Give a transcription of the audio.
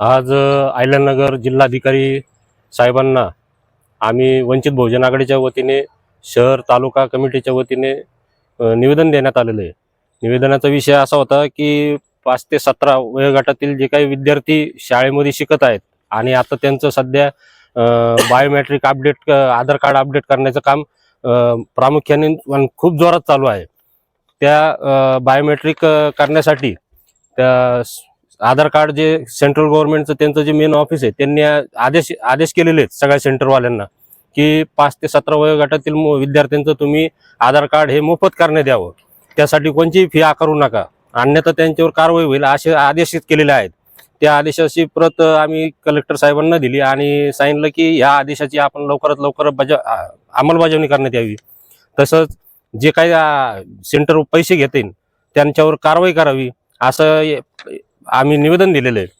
आज आयलनगर जिल्हाधिकारी साहेबांना आम्ही वंचित बहुजन आघाडीच्या वतीने शहर तालुका कमिटीच्या वतीने निवेदन देण्यात आलेलं आहे. निवेदनाचा विषय असा होता की पाच ते सतरा वयोगटातील जे काही विद्यार्थी शाळेमध्ये शिकत आहेत आणि आता त्यांचं सध्या biometric update Aadhaar card update करण्याचं काम प्रामुख्याने खूप जोरात चालू आहे. त्या बायोमेट्रिक करण्यासाठी त्या आधार कार्ड जे सेंट्रल गव्हर्नमेंटचं त्यांचं जे मेन ऑफिस आहे त्यांनी आदेश आदेश केलेले आहेत सगळ्या सेंटरवाल्यांना की पाच ते सतरा वयोगटातील विद्यार्थ्यांचं तुम्ही आधार कार्ड हे मोफत करण्यात यावं. त्यासाठी कोणतीही फी आकारू नका. अन्यथा त्यांच्यावर कारवाई होईल असे आदेश केलेले आहेत. त्या आदेशाची प्रत आम्ही कलेक्टर साहेबांना दिली आणि सांगितलं की या आदेशाची आपण लवकरात लवकर बजा अंमलबजावणी करण्यात यावी. तसंच जे काही सेंटर पैसे घेतील त्यांच्यावर कारवाई करावी. असं आम्ही निवेदन दिलेलं आहे.